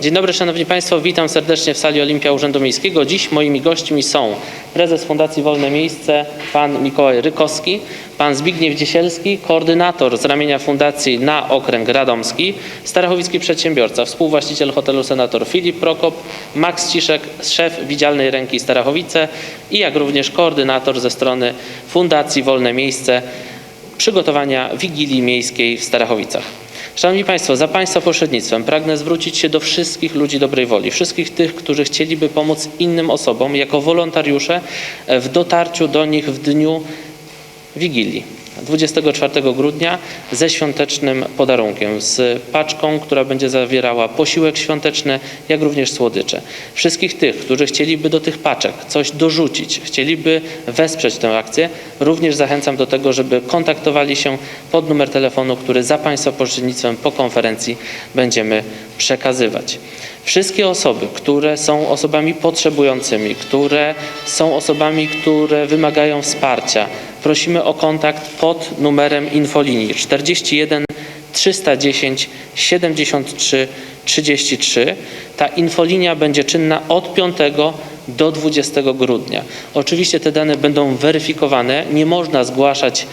Dzień dobry Szanowni Państwo, witam serdecznie w sali Olimpia Urzędu Miejskiego. Dziś moimi gośćmi są prezes Fundacji Wolne Miejsce, pan Mikołaj Rykowski, pan Zbigniew Dziesielski, koordynator z ramienia Fundacji na okręg radomski, starachowicki przedsiębiorca, współwłaściciel hotelu Senator Filip Prokop, Max Ciszek, szef Widzialnej Ręki Starachowice i jak również koordynator ze strony Fundacji Wolne Miejsce przygotowania Wigilii Miejskiej w Starachowicach. Szanowni Państwo, za Państwa pośrednictwem pragnę zwrócić się do wszystkich ludzi dobrej woli, wszystkich tych, którzy chcieliby pomóc innym osobom jako wolontariusze w dotarciu do nich w dniu Wigilii. 24 grudnia ze świątecznym podarunkiem, z paczką, która będzie zawierała posiłek świąteczny, jak również słodycze. Wszystkich tych, którzy chcieliby do tych paczek coś dorzucić, chcieliby wesprzeć tę akcję, również zachęcam do tego, żeby kontaktowali się pod numer telefonu, który za Państwa pośrednictwem po konferencji będziemy przekazywać. Wszystkie osoby, które są osobami potrzebującymi, które są osobami, które wymagają wsparcia, prosimy o kontakt pod numerem infolinii 41 310 73 33. Ta infolinia będzie czynna od 5 do 20 grudnia. Oczywiście te dane będą weryfikowane. Nie można zgłaszać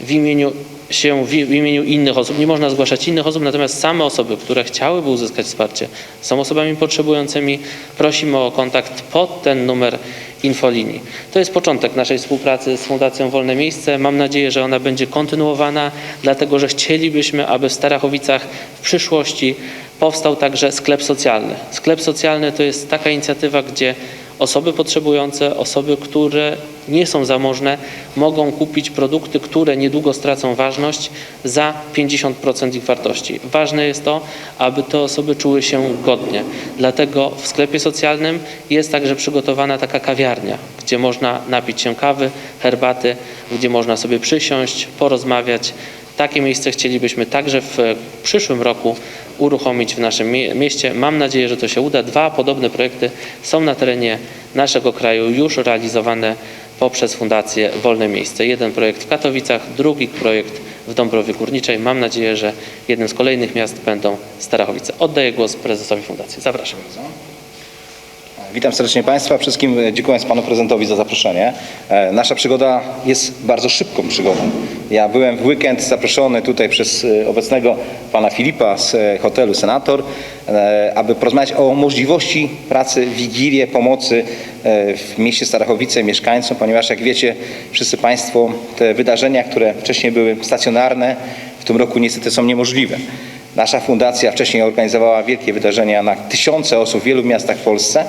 w imieniu się w imieniu innych osób. Nie można zgłaszać innych osób, natomiast same osoby, które chciałyby uzyskać wsparcie, są osobami potrzebującymi. Prosimy o kontakt pod ten numer infolinii. To jest początek naszej współpracy z Fundacją Wolne Miejsce. Mam nadzieję, że ona będzie kontynuowana, dlatego że chcielibyśmy, aby w Starachowicach w przyszłości powstał także sklep socjalny. Sklep socjalny to jest taka inicjatywa, gdzie osoby potrzebujące, osoby, które nie są zamożne, mogą kupić produkty, które niedługo stracą ważność za 50% ich wartości. Ważne jest to, aby te osoby czuły się godnie. Dlatego w sklepie socjalnym jest także przygotowana taka kawiarnia, gdzie można napić się kawy, herbaty, gdzie można sobie przysiąść, porozmawiać. Takie miejsce chcielibyśmy także w przyszłym roku uruchomić w naszym mie- mieście. Mam nadzieję, że to się uda. Dwa podobne projekty są na terenie naszego kraju już realizowane poprzez Fundację Wolne Miejsce. Jeden projekt w Katowicach, drugi projekt w Dąbrowie Górniczej. Mam nadzieję, że jednym z kolejnych miast będą Starachowice. Oddaję głos prezesowi Fundacji. Zapraszam. Witam serdecznie Państwa. Wszystkim dziękując Panu Prezydentowi za zaproszenie. E, Nasza przygoda jest bardzo szybką przygodą. Ja byłem w weekend zaproszony tutaj przez e, obecnego Pana Filipa z e, hotelu Senator, e, aby porozmawiać o możliwości pracy w Wigilię, pomocy e, w mieście Starachowice mieszkańcom, ponieważ jak wiecie wszyscy Państwo, te wydarzenia, które wcześniej były stacjonarne, w tym roku niestety są niemożliwe. Nasza fundacja wcześniej organizowała wielkie wydarzenia na tysiące osób w wielu miastach w Polsce,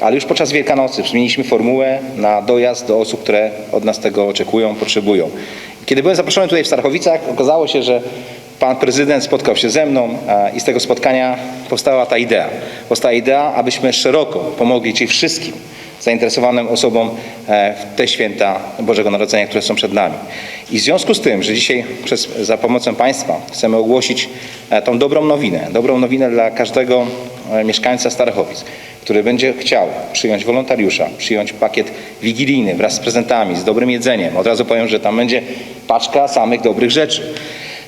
ale już podczas Wielkanocy zmieniliśmy formułę na dojazd do osób, które od nas tego oczekują, potrzebują. Kiedy byłem zaproszony tutaj w Starachowicach, okazało się, że pan prezydent spotkał się ze mną i z tego spotkania powstała ta idea. Powstała idea, abyśmy szeroko pomogli ci wszystkim zainteresowanym osobom e, w te święta Bożego Narodzenia, które są przed nami. I w związku z tym, że dzisiaj przez, za pomocą Państwa chcemy ogłosić e, tą dobrą nowinę, dobrą nowinę dla każdego e, mieszkańca Starachowic, który będzie chciał przyjąć wolontariusza, przyjąć pakiet wigilijny wraz z prezentami, z dobrym jedzeniem. Od razu powiem, że tam będzie paczka samych dobrych rzeczy.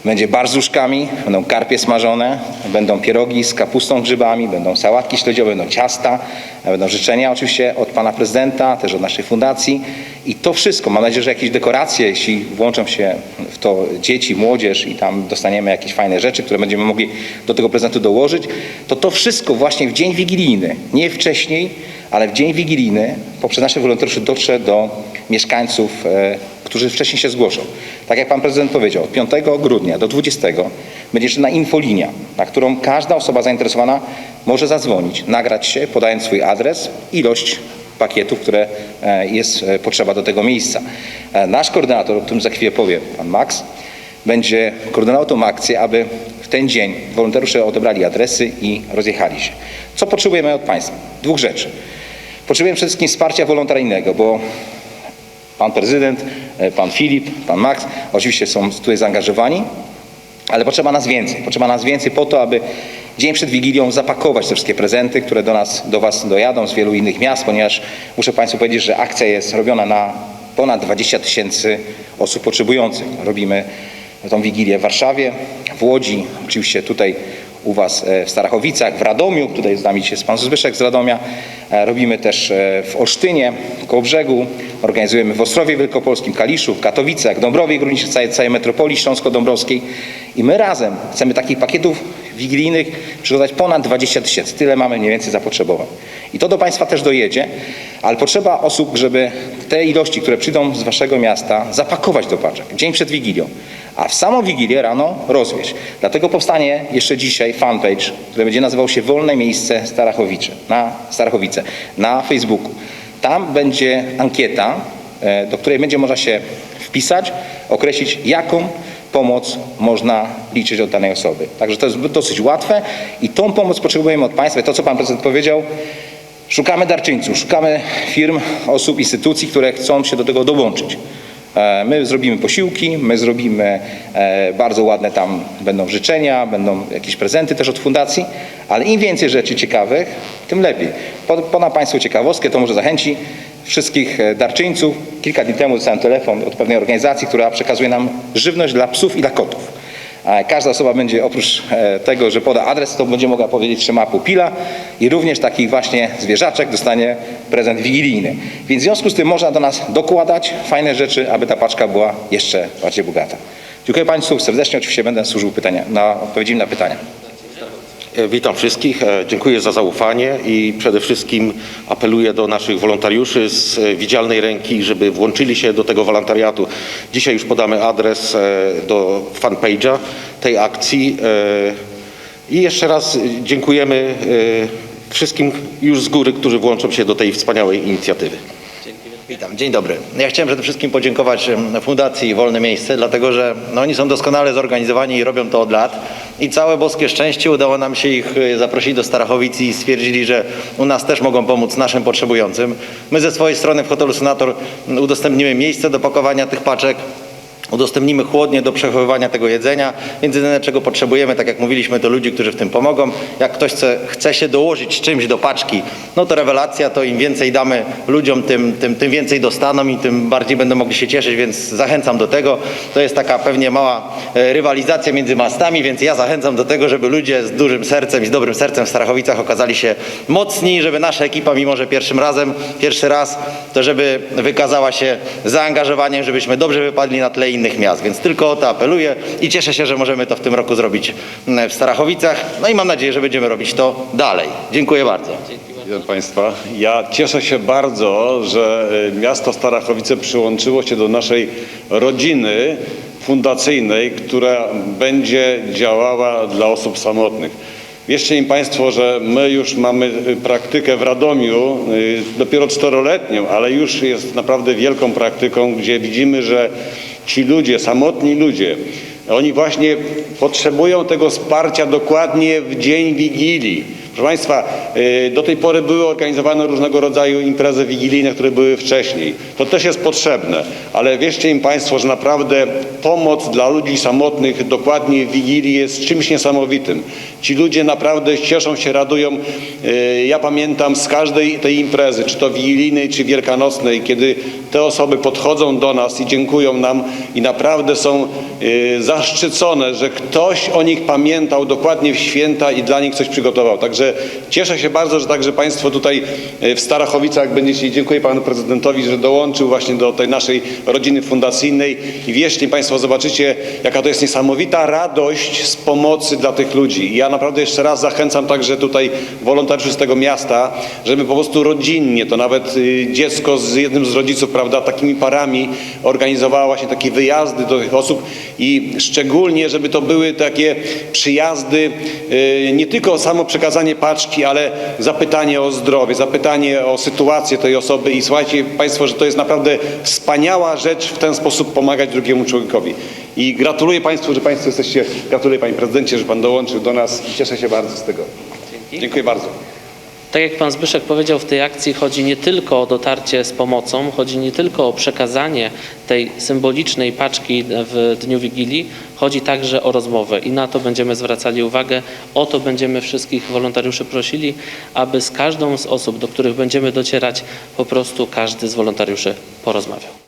Będzie bar z łóżkami, będą karpie smażone, będą pierogi z kapustą, grzybami, będą sałatki śledziowe, będą ciasta, będą życzenia oczywiście od pana prezydenta, też od naszej fundacji. I to wszystko, mam nadzieję, że jakieś dekoracje, jeśli włączą się w to dzieci, młodzież i tam dostaniemy jakieś fajne rzeczy, które będziemy mogli do tego prezentu dołożyć, to to wszystko właśnie w dzień wigilijny, nie wcześniej, ale w dzień wigilijny poprzez naszych wolontariuszy dotrze do mieszkańców, e, którzy wcześniej się zgłoszą. Tak jak pan prezydent powiedział, od 5 grudnia do 20 będzie na infolinia, na którą każda osoba zainteresowana może zadzwonić, nagrać się, podając swój adres, ilość pakietów, które e, jest e, potrzeba do tego miejsca. E, Nasz koordynator, o którym za chwilę powie pan Max, będzie koordynował tą akcję, aby w ten dzień wolontariusze odebrali adresy i rozjechali się. Co potrzebujemy od państwa? Dwóch rzeczy. Potrzebujemy przede wszystkim wsparcia wolontaryjnego, bo pan prezydent, e, pan Filip, pan Max oczywiście są tutaj zaangażowani, ale potrzeba nas więcej. Potrzeba nas więcej po to, aby dzień przed Wigilią zapakować te wszystkie prezenty, które do nas, do Was dojadą z wielu innych miast, ponieważ muszę Państwu powiedzieć, że akcja jest robiona na ponad 20 tysięcy osób potrzebujących. Robimy tą Wigilię w Warszawie, w Łodzi, oczywiście tutaj u Was e, w Starachowicach, w Radomiu, tutaj z nami jest Pan Zbyszek z Radomia. E, Robimy też e, w Olsztynie, koło brzegu. Organizujemy w Ostrowie Wielkopolskim, Kaliszu, w Katowicach, Dąbrowie Górniczej, całej, całej metropolii śląsko-dąbrowskiej. I my razem chcemy takich pakietów wigilijnych przygotować ponad 20 tysięcy. Tyle mamy mniej więcej zapotrzebowań. I to do Państwa też dojedzie, ale potrzeba osób, żeby te ilości, które przyjdą z Waszego miasta, zapakować do paczek dzień przed Wigilią, a w samą Wigilię rano rozwieźć. Dlatego powstanie jeszcze dzisiaj fanpage, który będzie nazywał się Wolne Miejsce Starachowicze, na Starachowice na Facebooku. Tam będzie ankieta, e, do której będzie można się wpisać, określić jaką pomoc można liczyć od danej osoby. Także to jest dosyć łatwe i tą pomoc potrzebujemy od Państwa. I to, co Pan Prezydent powiedział, szukamy darczyńców, szukamy firm, osób, instytucji, które chcą się do tego dołączyć. E, My zrobimy posiłki, my zrobimy e, bardzo ładne tam będą życzenia, będą jakieś prezenty też od fundacji, ale im więcej rzeczy ciekawych, tym lepiej. Po- Podam Państwu ciekawostkę, to może zachęci wszystkich e, darczyńców. Kilka dni temu dostałem telefon od pewnej organizacji, która przekazuje nam żywność dla psów i dla kotów. Każda osoba będzie oprócz e, tego, że poda adres, to będzie mogła powiedzieć, że ma pupila i również takich właśnie zwierzaczek dostanie prezent wigilijny. Więc w związku z tym można do nas dokładać fajne rzeczy, aby ta paczka była jeszcze bardziej bogata. Dziękuję Państwu serdecznie, oczywiście będę służył pytania, na odpowiedzi na pytania. E, Witam wszystkich, e, dziękuję za zaufanie i przede wszystkim apeluję do naszych wolontariuszy z e, widzialnej ręki, żeby włączyli się do tego wolontariatu. Dzisiaj już podamy adres do fanpage'a tej akcji i jeszcze raz dziękujemy wszystkim już z góry, którzy włączą się do tej wspaniałej inicjatywy. Witam, dzień dobry. Ja chciałem przede wszystkim podziękować Fundacji Wolne Miejsce, dlatego że no, oni są doskonale zorganizowani i robią to od lat. I całe boskie szczęście udało nam się ich e, zaprosić do Starachowic i stwierdzili, że u nas też mogą pomóc naszym potrzebującym. My ze swojej strony w hotelu Senator udostępnimy miejsce do pakowania tych paczek. Udostępnimy chłodnie do przechowywania tego jedzenia, więc jedyne czego potrzebujemy, tak jak mówiliśmy, to ludzi, którzy w tym pomogą. Jak ktoś chce, chce się dołożyć czymś do paczki, no to rewelacja, to im więcej damy ludziom, tym, tym, tym więcej dostaną i tym bardziej będą mogli się cieszyć, więc zachęcam do tego. To jest taka pewnie mała e, rywalizacja między mastami, więc ja zachęcam do tego, żeby ludzie z dużym sercem i z dobrym sercem w Starachowicach okazali się mocni, żeby nasza ekipa, mimo że pierwszym razem, pierwszy raz, to żeby wykazała się zaangażowaniem, żebyśmy dobrze wypadli na tle innych miast. Więc tylko o to apeluję i cieszę się, że możemy to w tym roku zrobić mm, w Starachowicach. No i mam nadzieję, że będziemy robić to dalej. Dziękuję bardzo. Witam Państwa. Ja cieszę się bardzo, że y, miasto Starachowice przyłączyło się do naszej rodziny fundacyjnej, która będzie działała dla osób samotnych. Wierzcie mi Państwo, że my już mamy y, praktykę w Radomiu, y, dopiero czteroletnią, ale już jest naprawdę wielką praktyką, gdzie widzimy, że ci ludzie, samotni ludzie, oni właśnie potrzebują tego wsparcia dokładnie w dzień Wigilii. Proszę Państwa, y, do tej pory były organizowane różnego rodzaju imprezy wigilijne, które były wcześniej. To też jest potrzebne, ale wierzcie im Państwo, że naprawdę pomoc dla ludzi samotnych dokładnie w Wigilii jest czymś niesamowitym. Ci ludzie naprawdę cieszą się, radują. Y, Ja pamiętam z każdej tej imprezy, czy to wigilijnej, czy wielkanocnej, kiedy te osoby podchodzą do nas i dziękują nam i naprawdę są y, zaszczycone, że ktoś o nich pamiętał dokładnie w święta i dla nich coś przygotował. Także cieszę się bardzo, że także Państwo tutaj y, w Starachowicach będziecie i dziękuję Panu Prezydentowi, że dołączył właśnie do tej naszej rodziny fundacyjnej i wierzcie Państwo, zobaczycie jaka to jest niesamowita radość z pomocy dla tych ludzi. I ja naprawdę jeszcze raz zachęcam także tutaj wolontariuszy z tego miasta, żeby po prostu rodzinnie, to nawet y, dziecko z jednym z rodziców, prawda, takimi parami organizowała właśnie takie wyjazdy do tych osób i szczególnie, żeby to były takie przyjazdy, y, nie tylko samo przekazanie paczki, ale zapytanie o zdrowie, zapytanie o sytuację tej osoby i słuchajcie Państwo, że to jest naprawdę wspaniała rzecz w ten sposób pomagać drugiemu człowiekowi. I gratuluję Państwu, że Państwo jesteście, gratuluję Panie Prezydencie, że Pan dołączył do nas i cieszę się bardzo z tego. Dziękuję bardzo. Tak jak pan Zbyszek powiedział, w tej akcji chodzi nie tylko o dotarcie z pomocą, chodzi nie tylko o przekazanie tej symbolicznej paczki w dniu Wigilii, chodzi także o rozmowę i na to będziemy zwracali uwagę. O to będziemy wszystkich wolontariuszy prosili, aby z każdą z osób, do których będziemy docierać, po prostu każdy z wolontariuszy porozmawiał.